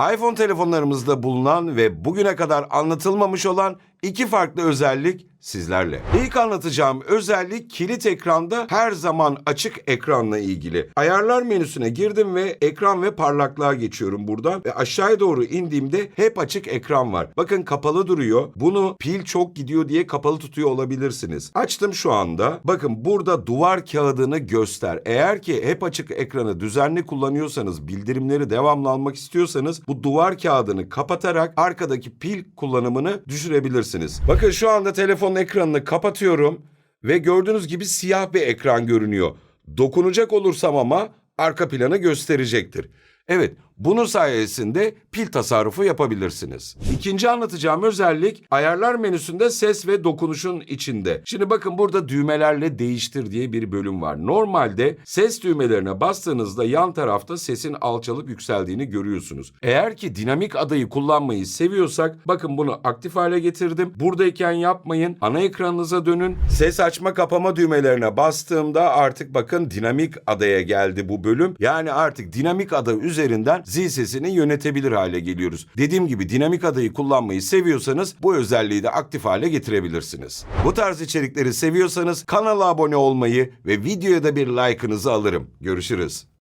iPhone telefonlarımızda bulunan ve bugüne kadar anlatılmamış olan iki farklı özellik sizlerle. İlk anlatacağım özellik kilit ekranda her zaman açık ekranla ilgili. Ayarlar menüsüne girdim ve ekran ve parlaklığa geçiyorum buradan ve aşağıya doğru indiğimde hep açık ekran var. Bakın kapalı duruyor. Bunu pil çok gidiyor diye kapalı tutuyor olabilirsiniz. Açtım şu anda. Bakın burada duvar kağıdını göster. Eğer ki hep açık ekranı düzenli kullanıyorsanız, bildirimleri devamlı almak istiyorsanız bu duvar kağıdını kapatarak arkadaki pil kullanımını düşürebilirsiniz. Bakın şu anda telefonun ekranını kapatıyorum ve gördüğünüz gibi siyah bir ekran görünüyor. Dokunacak olursam ama arka planı gösterecektir. Evet, bunun sayesinde pil tasarrufu yapabilirsiniz. İkinci anlatacağım özellik ayarlar menüsünde ses ve dokunuşun içinde. Şimdi bakın burada düğmelerle değiştir diye bir bölüm var. Normalde ses düğmelerine bastığınızda yan tarafta sesin alçalıp yükseldiğini görüyorsunuz. Eğer ki dinamik adayı kullanmayı seviyorsak bakın bunu aktif hale getirdim. Buradayken yapmayın. Ana ekranınıza dönün. Ses açma kapama düğmelerine bastığımda artık bakın dinamik adaya geldi bu bölüm. Yani artık dinamik ada üzerinden zil sesini yönetebilir hale geliyoruz. Dediğim gibi dinamik adayı kullanmayı seviyorsanız bu özelliği de aktif hale getirebilirsiniz. Bu tarz içerikleri seviyorsanız kanala abone olmayı ve videoya da bir like'ınızı alırım. Görüşürüz.